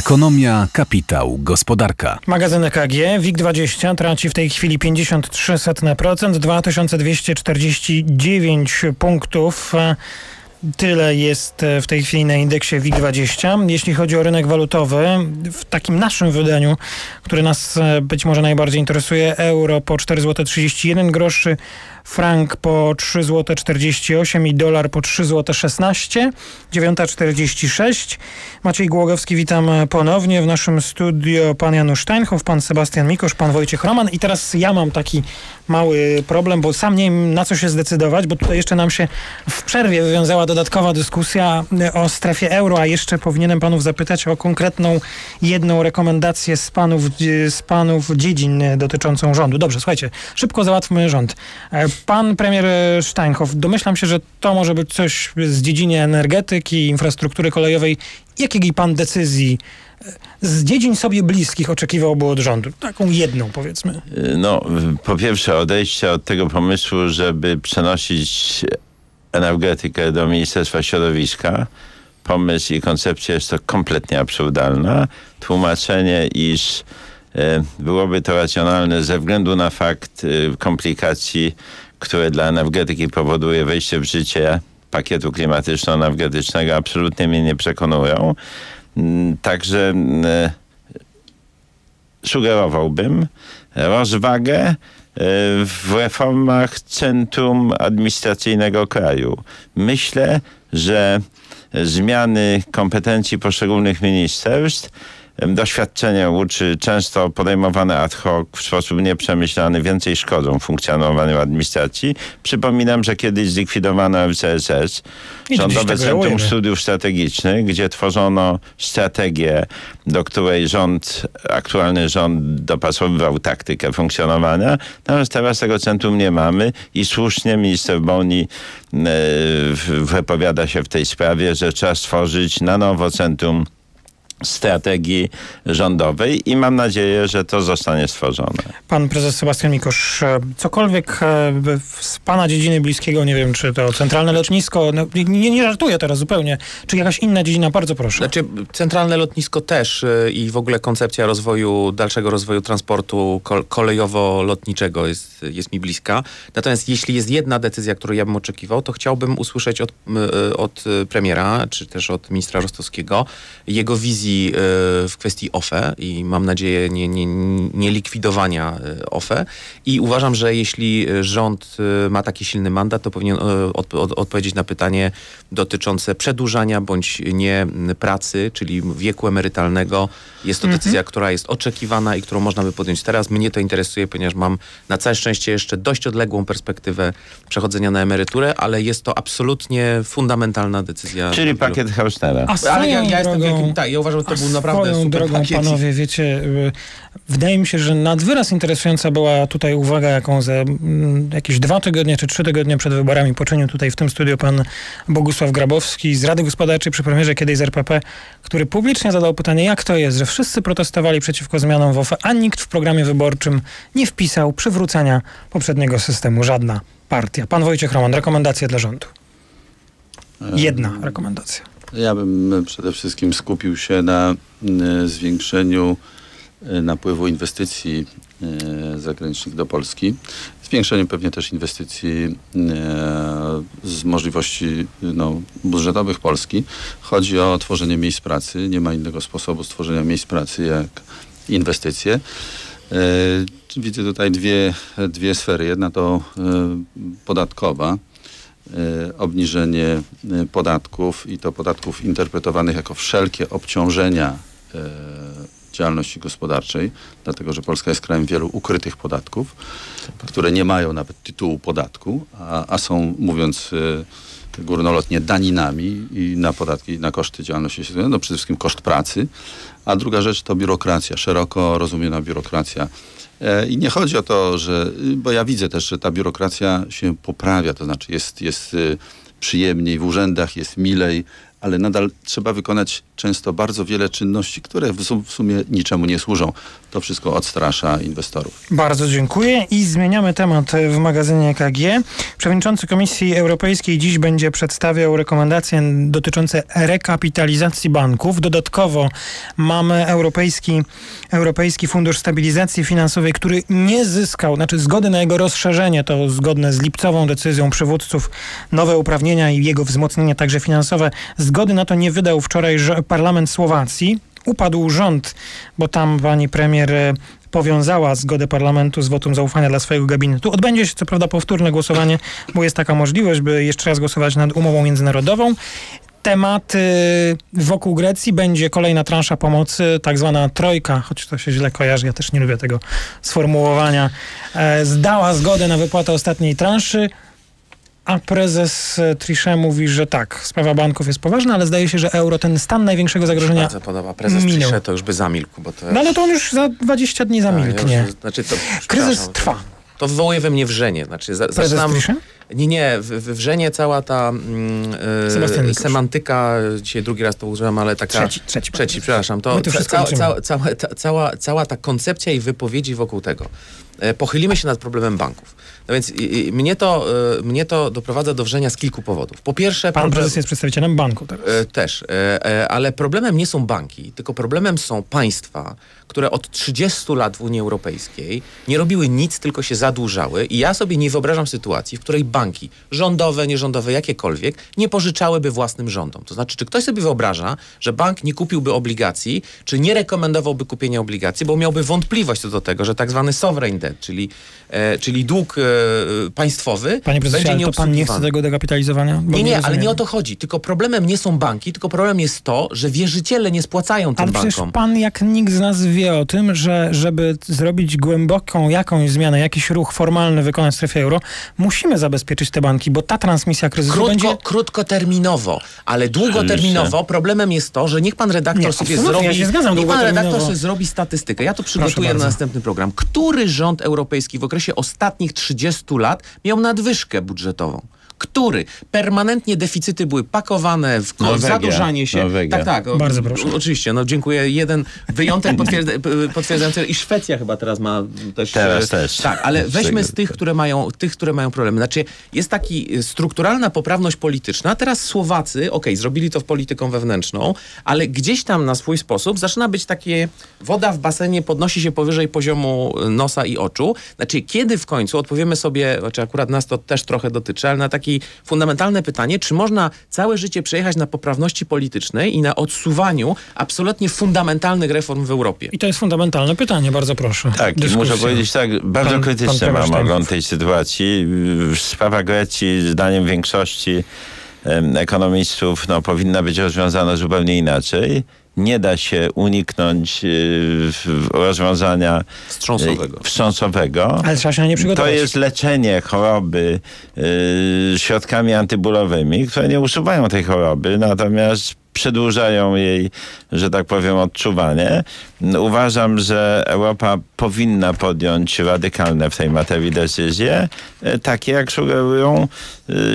Ekonomia, kapitał, gospodarka. Magazyn EKG, WIG20 traci w tej chwili 53%, 2249 punktów. Tyle jest w tej chwili na indeksie WIG20. Jeśli chodzi o rynek walutowy, w takim naszym wydaniu, które nas być może najbardziej interesuje, euro po 4,31 groszy, frank po 3,48 zł i dolar po 3,16 zł. 9.46. Maciej Głogowski, witam ponownie w naszym studio pan Janusz Steinhoff, pan Sebastian Mikosz, pan Wojciech Roman i teraz ja mam taki mały problem, bo sam nie wiem na co się zdecydować, bo tutaj jeszcze nam się w przerwie wywiązała dodatkowa dyskusja o strefie euro, a jeszcze powinienem panów zapytać o konkretną jedną rekomendację z panów, z panów dziedzin dotyczącą rządu. Dobrze, słuchajcie, szybko załatwmy rząd. Pan premier Steinhoff, domyślam się, że to może być coś z dziedziny energetyki, infrastruktury kolejowej. Jakiej pan decyzji z dziedzin sobie bliskich oczekiwałby od rządu? Taką jedną, powiedzmy. No, po pierwsze, odejście od tego pomysłu, żeby przenosić energetykę do Ministerstwa Środowiska. Pomysł i koncepcja jest to kompletnie absurdalna. Tłumaczenie, iż byłoby to racjonalne ze względu na fakt komplikacji które dla energetyki powoduje wejście w życie pakietu klimatyczno-energetycznego, absolutnie mnie nie przekonują. Mm, także mm, sugerowałbym rozwagę e, w reformach centrum administracyjnego kraju. Myślę, że zmiany kompetencji poszczególnych ministerstw Doświadczenie uczy często podejmowane ad hoc w sposób nieprzemyślany więcej szkodzą funkcjonowaniu administracji. Przypominam, że kiedyś zlikwidowano FCSS, Rządowe Centrum Studiów Strategicznych, gdzie tworzono strategię, do której rząd, aktualny rząd dopasowywał taktykę funkcjonowania. Natomiast teraz tego centrum nie mamy i słusznie minister Boni e, wypowiada się w tej sprawie, że trzeba stworzyć na nowo centrum strategii rządowej i mam nadzieję, że to zostanie stworzone. Pan prezes Sebastian Mikosz, e, cokolwiek e, z pana dziedziny bliskiego, nie wiem, czy to centralne lotnisko, no, nie, nie żartuję teraz zupełnie, czy jakaś inna dziedzina, bardzo proszę. Znaczy, centralne lotnisko też e, i w ogóle koncepcja rozwoju, dalszego rozwoju transportu kolejowo-lotniczego jest, jest mi bliska. Natomiast jeśli jest jedna decyzja, którą ja bym oczekiwał, to chciałbym usłyszeć od, od premiera, czy też od ministra Rostowskiego, jego wizji decyzji e, w kwestii OFE i mam nadzieję nie, nie, nie likwidowania e, OFE i uważam, że jeśli rząd e, ma taki silny mandat, to powinien od, od, odpowiedzieć na pytanie dotyczące przedłużania bądź nie pracy, czyli wieku emerytalnego. Jest to mhm. decyzja, która jest oczekiwana i którą można by podjąć teraz. Mnie to interesuje, ponieważ mam na całe szczęście jeszcze dość odległą perspektywę przechodzenia na emeryturę, ale jest to absolutnie fundamentalna decyzja. Czyli pakiet Hausnera. Ale ja, ja jestem wielkim, tak, ja uważam, to był naprawdę super drogą, pakiet. panowie, wiecie, y, wydaje mi się, że nad wyraz interesująca była tutaj uwaga, jaką za mm, jakieś dwa tygodnie czy trzy tygodnie przed wyborami poczynił tutaj w tym studiu pan Bogusław Grabowski z Rady Gospodarczej przy premierze kiedyś z RPP, który publicznie zadał pytanie, jak to jest, że wszyscy protestowali przeciwko zmianom w OFE, a nikt w programie wyborczym nie wpisał przywrócenia poprzedniego systemu. Żadna partia. Pan Wojciech Roman, rekomendacje dla rządu. Jedna rekomendacja. Ja bym przede wszystkim skupił się na e, zwiększeniu e, napływu inwestycji e, zagranicznych do Polski. Zwiększeniu pewnie też inwestycji z możliwości no, budżetowych Polski. Chodzi o tworzenie miejsc pracy. Nie ma innego sposobu stworzenia miejsc pracy jak inwestycje. Widzę tutaj dwie, dwie sfery. Jedna to podatkowa E, obniżenie e, podatków i to podatków interpretowanych jako wszelkie obciążenia e, działalności gospodarczej, dlatego że Polska jest krajem wielu ukrytych podatków, które nie mają nawet tytułu podatku, a, a są, mówiąc górnolotnie, daninami i na podatki, na koszty działalności, no przede wszystkim koszt pracy, a druga rzecz to biurokracja, szeroko rozumiana biurokracja. E, I nie chodzi o to, że, bo ja widzę też, że ta biurokracja się poprawia, to znaczy jest, jest y, przyjemniej w urzędach, jest milej, ale nadal trzeba wykonać często bardzo wiele czynności, które w sum- w sumie niczemu nie służą. To wszystko odstrasza inwestorów. Bardzo dziękuję i zmieniamy temat w magazynie EKG. Przewodniczący Komisji Europejskiej dziś będzie przedstawiał rekomendacje dotyczące rekapitalizacji banków. Dodatkowo mamy Europejski, Europejski Fundusz Stabilizacji Finansowej, który nie zyskał, znaczy zgody na jego rozszerzenie, to zgodne z lipcową decyzją przywódców, nowe uprawnienia i jego wzmocnienie także finansowe. Zgody na to nie wydał wczoraj parlament Słowacji. Upadł rząd, bo tam pani premier e, powiązała zgodę parlamentu z wotum zaufania dla swojego gabinetu. Odbędzie się co prawda powtórne głosowanie, bo jest taka możliwość, by jeszcze raz głosować nad umową międzynarodową. Temat y, wokół Grecji będzie kolejna transza pomocy, tak zwana trojka, choć to się źle kojarzy, ja też nie lubię tego sformułowania, e, zdała zgodę na wypłatę ostatniej transzy. A prezes e, Trichet mówi, że tak, sprawa banków jest poważna, ale zdaje się, że euro, ten stan największego zagrożenia. Bardzo podoba. Prezes minął. Trichet to już by zamilkł, bo to... No ale to on już za 20 dni A, ja zamilknie. już- znaczy to, Kryzys trwa. To, to wywołuje we mnie wrzenie. Znaczy, za, Prezes zaczynam, Trichet? Nie, nie, w, w wrzenie cała ta Mikusz. semantyka, dzisiaj drugi raz to użyłem, ale taka... Trzeci, trzeci. Trzeci, przepraszam. To My tu ca, wszystko cała, cała, cała, ta, koncepcja i wypowiedzi wokół tego. E, Pochylimy się nad problemem banków. No więc i, i, mnie, to, e, mnie to doprowadza do wrzenia z kilku powodów. Po pierwsze... Pan problem- prezes jest przedstawicielem banku teraz. E, Też, e, ale problemem nie są banki, tylko problemem są państwa, które od 30 lat w Unii Europejskiej nie robiły nic, tylko się zadłużały i ja sobie nie wyobrażam sytuacji, w której banki rządowe, nierządowe, jakiekolwiek, nie pożyczałyby własnym rządom. To znaczy, czy ktoś sobie wyobraża, że bank nie kupiłby obligacji, czy nie rekomendowałby kupienia obligacji, bo miałby wątpliwość co do tego, że tak zwany sovereign debt, czyli, e, czyli dług e, państwowy, Panie prezesie, będzie ale to pan nie chce tego dekapitalizowania? Bo Nie, nie, ale rozumiem. nie o to chodzi. Tylko problemem nie są banki, tylko problem jest to, że wierzyciele nie spłacają tym Ale bankom. pan jak nikt z nas wie o tym, że żeby zrobić głęboką jakąś zmianę, jakiś ruch formalny wykonać w strefie euro, musimy zabezpieczyć te banki, bo ta transmisja kryzysu Krótko, będzie... krótkoterminowo, ale długoterminowo problemem jest to, że niech pan redaktor Nie, sobie zrobi. ja się zgadzam, niech pan redaktor sobie zrobi statystykę. Ja to przygotuję na następny program. Który rząd europejski w okresie ostatnich 30 lat miał nadwyżkę budżetową? Który? Permanentnie deficyty były pakowane w Norwegia. zadłużanie się. Norwegia. Tak, tak. o- Bardzo proszę. Oczywiście, no dziękuję. Jeden wyjątek potwierdza, potwierdzający i Szwecja chyba teraz ma też. Teraz e, też. Tak, ale weźmy z tych, które mają, tych, które mają problemy. Znaczy, jest taki y, strukturalna poprawność polityczna. Teraz Słowacy, okej, zrobili to w polityką wewnętrzną, ale gdzieś tam na swój sposób zaczyna być takie woda w basenie podnosi się powyżej poziomu y, nosa i oczu. Znaczy, kiedy w końcu odpowiemy sobie, znaczy akurat nas to też trochę dotyczy, ale na takie fundamentalne pytanie, czy można całe życie przejechać na poprawności politycznej i na odsuwaniu absolutnie fundamentalnych reform w Europie? I to jest fundamentalne pytanie, bardzo proszę. Tak, muszę powiedzieć tak, bardzo Pan- pan krytyczny mam ogląd tej sytuacji. Sprawa Grecji, zdaniem większości ekonomistów, no, powinna być rozwiązana zupełnie inaczej. Nie da się uniknąć y, rozwiązania Wstrząsowego. y, wstrząsowego. Ale trzeba się na nie To przygotować. jest leczenie choroby y, środkami antybólowymi, które nie usuwają tej choroby, natomiast przedłużają jej, że tak powiem, odczuwanie. Uważam, że Europa powinna podjąć radykalne w tej materii decyzje, takie jak sugerują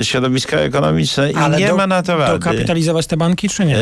środowiska ekonomiczne i Ale nie do, ma na to rady. dokapitalizować te banki, czy nie?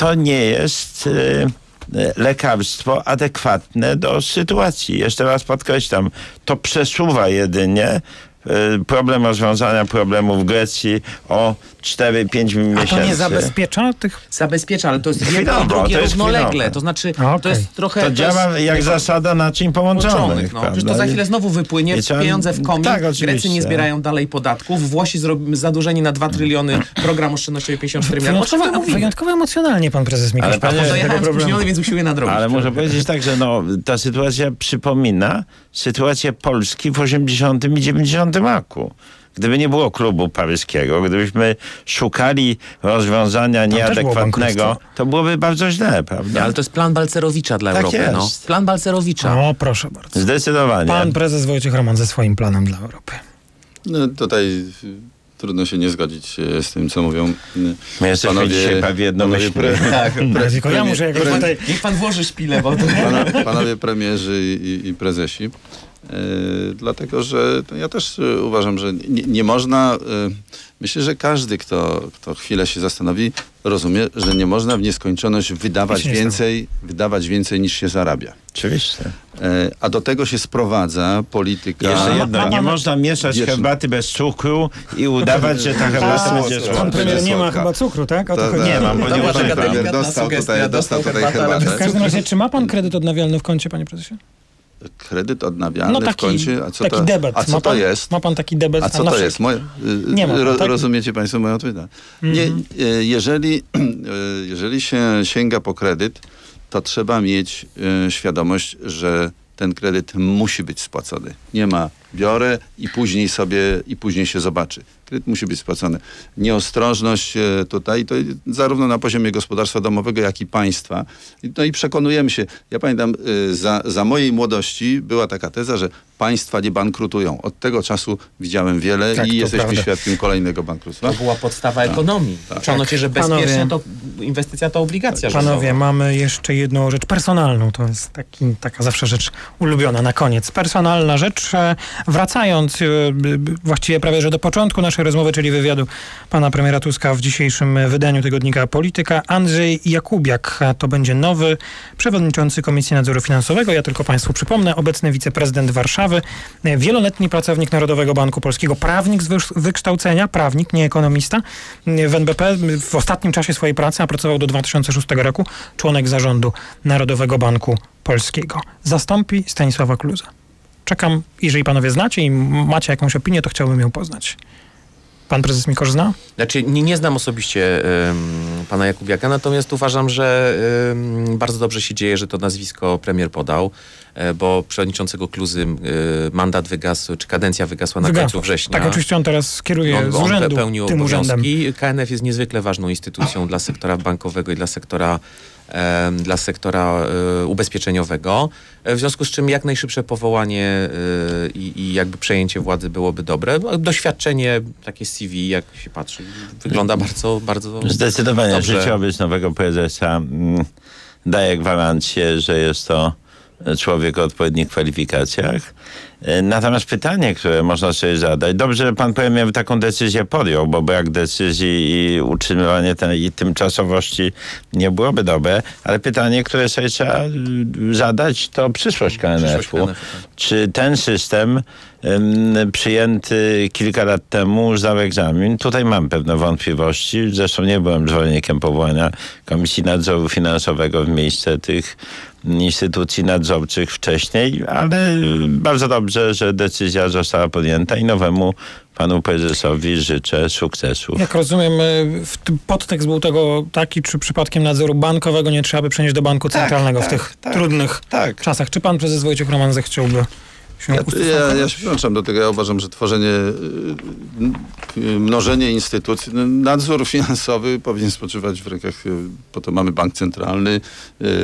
To nie jest y, y, lekarstwo adekwatne do sytuacji. Jeszcze raz podkreślam, to przesuwa jedynie y, problem rozwiązania problemu w Grecji o 4-5 miesięcy. A to nie zabezpiecza tych... Zabezpiecza, ale to jest jedno Chwilowo, i drugie to jest równolegle. chwilowe. To znaczy, okej. to jest trochę... To jest działa jak jako- zasada naczyń połączonych. połączonych. No. Przecież to za chwilę znowu wypłynie I trzeba- pieniądze w komin. Tak, Grecy nie zbierają dalej podatków. Włosi zrobimy zadłużeni na 2 tryliony, program oszczędnościowy 54 miliardów. O czym mówimy? wyjątkowo emocjonalnie pan prezes Mikusz Ale panie- Dojechałem spóźniony, więc usiłuję nadrobić. Ale muszę powiedzieć tak, że no, ta sytuacja przypomina sytuację Polski w 80 i 90 roku. Gdyby nie było klubu paryskiego, gdybyśmy szukali rozwiązania nieadekwatnego, to byłoby bardzo źle, prawda? Ale to jest plan Balcerowicza dla Tak Europy. jest. No. Plan Balcerowicza. O, proszę bardzo. Zdecydowanie. Pan prezes Wojciech Roman ze swoim planem dla Europy. No, tutaj trudno się nie zgodzić y, z tym, co mówią My jesteśmy dzisiaj prawie jednomyślni. panowie pre- tak, pre- Tylko ja muszę jakoś tutaj... Niech pan włoży szpilę, bo to... Pana, panowie premierzy i, i prezesi. E, dlatego, że ja też e, uważam, że nie, nie można e, Myślę, że każdy, kto, kto chwilę się zastanowi, rozumie, że nie można w nieskończoność wydawać więcej, wydawać więcej niż się zarabia. Oczywiście. A do tego się sprowadza polityka. Jeszcze ma- jedno, ma nie pan- można mieszać herbaty bez cukru i udawać, że ta herbata A, będzie pan słodka. Pan premier nie ma chyba cukru, tak? O to To-. Nie mam, bo nie używam. delikatna Dostał tutaj- dostał tutaj herbatę. W każdym razie, czy ma pan kredyt odnawialny w koncie, panie prezesie? Kredyt odnawialny No w taki, koncie. A co taki to, debet. A co ma to pan, jest? Ma pan taki debet? A co to jest? Moje, Nie ma, ro, tak? Rozumiecie Państwo moją odpowiedź? Nie, Mhm. y, jeżeli, y, jeżeli się sięga po kredyt, to trzeba mieć y, świadomość, że ten kredyt musi być spłacony. Nie ma biorę i później sobie, i później się zobaczy. Kredyt musi być spłacony. Nieostrożność e, tutaj, to zarówno na poziomie gospodarstwa domowego, jak i państwa. No i przekonujemy się, ja pamiętam, e, za, za mojej młodości była taka teza, że państwa nie bankrutują. Od tego czasu widziałem wiele Tak, i jesteśmy prawda. świadkiem kolejnego bankructwa. To była podstawa ekonomii. Uczono cię, że bezpiecznie to inwestycja to obligacja Panowie, rządowa. mamy jeszcze jedną rzecz personalną. To jest taki, taka zawsze rzecz ulubiona na koniec. Personalna rzecz. E, Wracając właściwie prawie, że do początku naszej rozmowy, czyli wywiadu pana premiera Tuska w dzisiejszym wydaniu tygodnika Polityka, Andrzej Jakubiak to będzie nowy przewodniczący Komisji Nadzoru Finansowego. Ja tylko państwu przypomnę, obecny wiceprezydent Warszawy, wieloletni pracownik Narodowego Banku Polskiego, prawnik z wykształcenia, prawnik, nie ekonomista. W NBP w ostatnim czasie swojej pracy, a pracował do 2006 roku, członek zarządu Narodowego Banku Polskiego. Zastąpi Stanisława Kluza. Czekam, jeżeli panowie znacie i macie jakąś opinię, to chciałbym ją poznać. Pan prezes Mikosz zna? Znaczy, nie, nie znam osobiście em, pana Jakubiaka, natomiast uważam, że em, bardzo dobrze się dzieje, że to nazwisko premier podał, e, bo przewodniczącego Kluzy e, mandat wygasł, czy kadencja wygasła na Wygasła. końcu września. Tak, oczywiście on teraz kieruje On, z on urzędu pełnił tym urzędem. KNF jest niezwykle ważną instytucją dla sektora bankowego i dla sektora, dla sektora e, ubezpieczeniowego. E, W związku z czym jak najszybsze powołanie e, i, i jakby przejęcie władzy byłoby dobre. Doświadczenie, takie CV, jak się patrzy, wygląda bardzo, bardzo Zdecydowanie Dobrze. życiobyś nowego prezesa mm, daje gwarancję, że jest to człowiek o odpowiednich kwalifikacjach. E, Natomiast pytanie, które można sobie zadać, dobrze, że pan premier taką decyzję podjął, bo brak decyzji i utrzymywanie tej tymczasowości nie byłoby dobre, ale pytanie, które sobie trzeba y, zadać, to przyszłość KNF-u. Tak. Czy ten system em, przyjęty kilka lat temu zdał egzamin? Tutaj mam pewne wątpliwości. Zresztą nie byłem zwolennikiem powołania Komisji Nadzoru Finansowego w miejsce tych instytucji nadzorczych wcześniej, ale bardzo dobrze, że decyzja została podjęta i nowemu panu prezesowi życzę sukcesu. Jak rozumiem, y, w tym podtekst był tego taki, czy przypadkiem nadzoru bankowego nie trzeba by przenieść do banku centralnego w tak, tych tak, trudnych tak. czasach. Czy pan prezes Wojciech Roman zechciałby się Ja, ja, się przyłączam do tego. Ja uważam, że tworzenie, y, y, mnożenie instytucji, no, nadzór finansowy powinien spoczywać w rękach, y, po to mamy bank centralny,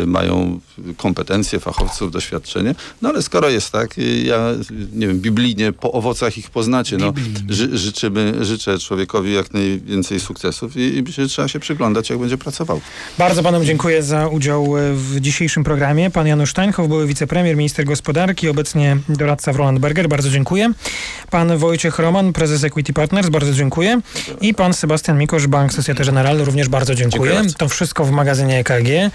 mają kompetencje fachowców, doświadczenie. No ale skoro jest tak, ja nie wiem, biblijnie po owocach ich poznacie. No, ży, życzymy, życzę człowiekowi jak najwięcej sukcesów i, i trzeba się przyglądać, jak będzie pracował. Bardzo panom dziękuję za udział w dzisiejszym programie. Pan Janusz Steinhoff, były wicepremier, minister gospodarki, obecnie doradca w Roland Berger, bardzo dziękuję. Pan Wojciech Roman, prezes Equity Partners, bardzo dziękuję. I pan Sebastian Mikosz, Bank Societe Generale, również bardzo dziękuję. Dziękuję bardzo. To wszystko w magazynie EKG.